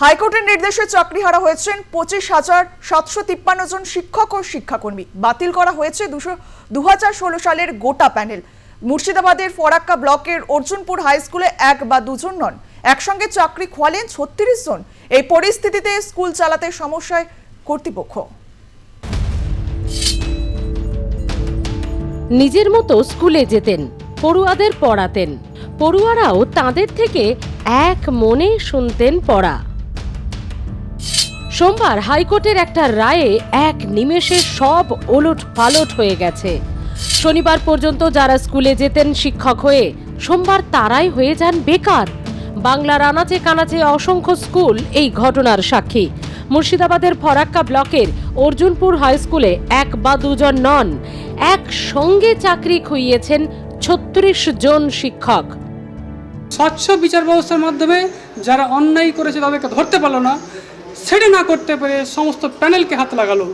হাইকোর্টের নির্দেশে চাকরিহারা হয়েছেন পঁচিশ হাজার সাতশো তিপ্পান্ন জন শিক্ষক ও শিক্ষাকর্মী। বাতিল করা হয়েছে দুশো দু হাজার ষোলো সালের গোটা প্যানেল। মুর্শিদাবাদের ফরাক্কা ব্লকের অর্জুনপুর হাই স্কুলে এক বা দুজন নন। একসঙ্গে চাকরি খোয়ালেন ছত্রিশ জন। এই পরিস্থিতিতে স্কুল চালাতে সমস্যায় কর্তৃপক্ষ। নিজের মতো স্কুলে যেতেন, পড়ুয়াদের পড়াতেন। পড়ুয়ারাও তাদের থেকে এক মনে শুনতেন পড়া। সোমবার হাইকোর্টের একটা রায়ে এক নিমেষে সব ওলট পালট হয়ে গেছে। শনিবার পর্যন্ত যারা স্কুলে যেতেন শিক্ষক হয়ে, সোমবার তারাই হয়ে যান বেকার। বাংলার আনাচে কানাচে অসংখ্য স্কুল এই ঘটনার সাক্ষী। মুর্শিদাবাদের ফরাক্কা ব্লকের অর্জুনপুর হাই স্কুলে এক বা দুজন নন, একসঙ্গে চাকরি খুইয়েছেন ছত্রিশ জন শিক্ষক। স্বচ্ছ বিচার ব্যবস্থার মাধ্যমে যারা অন্যায় করেছে তাদেরকে ধরতে পারল না। সেটা না করতে পেরে সমস্ত প্যানেলকে হাত লাগালো।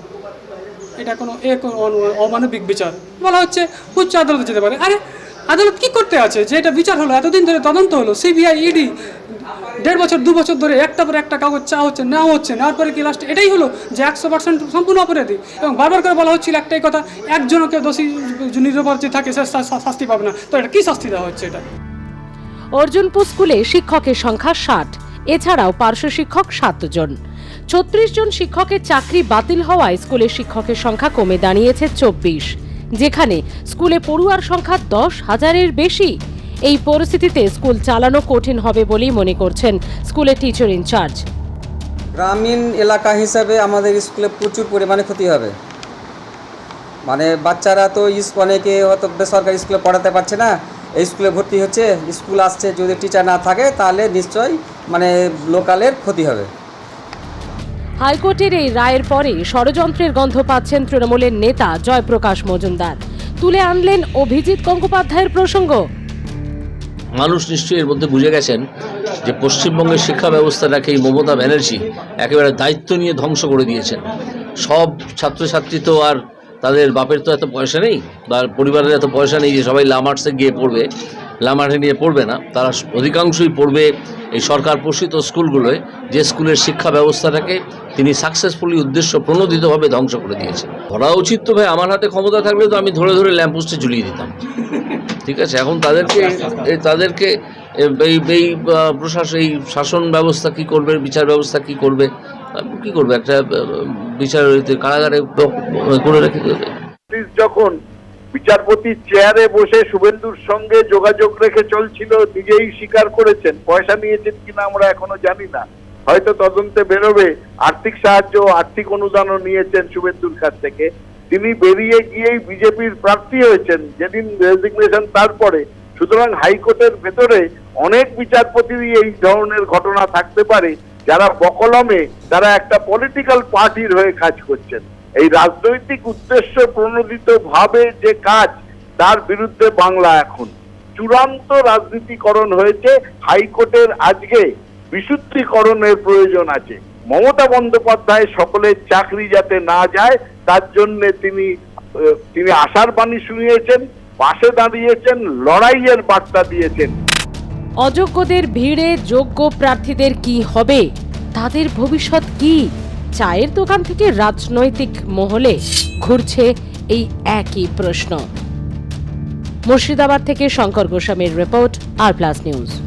এটা কোনো এ কোনো অমানবিক বিচার। বলা হচ্ছে উচ্চ আদালতে যেতে পারে। আরে, আদালত কি করতে আছে? যে এটা বিচার হলো, এতদিন ধরে তদন্ত হলো সিবিআই ইডি দেড় বছর, দু বছর ধরে একটা পরে একটা কাগজ চা হচ্ছে, নেওয়া হচ্ছে, নেওয়ার পরে কি লাস্ট এটাই হলো যে একশো পার্সেন্ট সম্পূর্ণ অপরাধী? এবং বারবার করে বলা হচ্ছিল একটাই কথা, একজনকে দোষী নিরপরাধ থাকে সে শাস্তি পাবে না। তো এটা কি শাস্তি দেওয়া হচ্ছে এটা? অর্জুনপুর স্কুলে শিক্ষকের সংখ্যা ষাট। এছাড়াও পার্শ্ব শিক্ষক সাতজন। ছত্রিশ জন শিক্ষকের চাকরি বাতিল হওয়ায় স্কুলের শিক্ষকের সংখ্যা কমে দাঁড়িয়েছে চব্বিশ। যেখানে স্কুলে পড়ুয়ার সংখ্যা দশ হাজারের বেশি। এই পরিস্থিতিতে স্কুল চালানো কঠিন হবে বলেই মনে করছেন স্কুলের টিচার ইনচার্জ গ্রামীণ এলাকা হিসাবে আমাদের স্কুলে প্রচুর পরিমাণে ক্ষতি হবে। মানে বাচ্চারা তো অনেকে হয়তো বেসরকারি স্কুলে পড়াতে পারছে না। স্কুলে ভর্তি হচ্ছে স্কুল আসছে যদি টিচার না থাকে তাহলে নিশ্চয়ই মানে লোকালের ক্ষতি হবে। হাইকোর্টের এই রায়ের পরে ষড়যন্ত্রের গন্ধ পাচ্ছেন তৃণমূলের নেতা জয়প্রকাশ মজুমদার। তুলে আনলেন অভিজিৎ গঙ্গোপাধ্যায়ের প্রসঙ্গ। মানুষ নিশ্চয়ই এর মধ্যে বুঝে গেছেন যে পশ্চিমবঙ্গের শিক্ষা ব্যবস্থাটাকে এই মমতা ব্যানার্জি একেবারে দায়িত্ব নিয়ে ধ্বংস করে দিয়েছেন। সব ছাত্রছাত্রী তো আর তাদের বাপের তো এত পয়সা নেই বা পরিবারের এত পয়সা নেই যে সবাই লামার্সে গিয়ে পড়বে। লামার্টে নিয়ে পড়বে না, তারা অধিকাংশই পড়বে এই সরকার পোষিত স্কুলগুলোয়, যে স্কুলের শিক্ষা ব্যবস্থাটাকে তিনি সাকসেসফুলি উদ্দেশ্য প্রণোদিতভাবে ধ্বংস করে দিয়েছেন। ধরা উচিত তো ভাই, আমার হাতে ক্ষমতা থাকলে তো আমি ধরে ধরে ল্যাম্পোস্টে ঝুলিয়ে দিতাম। ঠিক আছে, এখন তাদেরকে তাদেরকে, এই এই প্রশাসন এই শাসন ব্যবস্থা কি করবে, বিচার ব্যবস্থা কি করবে? কি করবে একটা বিচার কারাগারে করে রেখে দেবে যখন বিচারপতি চেয়ারে বসে শুভেন্দুর সঙ্গে যোগাযোগ রেখে চলছিল, নিজেই স্বীকার করেছেন। পয়সা নিয়েছেন কিনা আমরা এখনও জানি না। হয়তো তদন্তে বেরোবে। আর্থিক সাহায্য, আর্থিক অনুদানও নিয়েছেন শুভেন্দুর কাছ থেকে। তিনি বেরিয়ে গিয়েই বিজেপির প্রার্থী হয়েছেন। যেদিন রেজিগনেশন তারপরে। সুতরাং হাইকোর্টের ভেতরে অনেক বিচারপতিরই এই ধরনের ঘটনা থাকতে পারে। যারা বকলমে, তারা একটা পলিটিক্যাল পার্টির হয়ে কাজ করছেন। এই রাজনৈতিক উদ্দেশ্য প্রণোদিত ভাবে যে কাজ, তার বিরুদ্ধে বাংলা এখন। চূড়ান্ত রাজনীতিকরণ হয়েছে, হাইকোর্টের আজকে বিশুদ্ধিকরণের প্রয়োজন আছে। মমতা বন্দ্যোপাধ্যায় সকলের চাকরি যাতে না যায়, তার জন্য তিনি তিনি আশার বাণী শুনিয়েছেন, পাশে দাঁড়িয়েছেন, লড়াইয়ের বার্তা দিয়েছেন। অযোগ্যদের ভিড়ে যোগ্য প্রার্থীদের কি হবে? তাদের ভবিষ্যৎ কি? চায়ের দোকান থেকে রাজনৈতিক মহলে ঘুরছে এই একই প্রশ্ন। মুর্শিদাবাদ থেকে শঙ্কর গোস্বামীর রিপোর্ট, আর প্লাস নিউজ।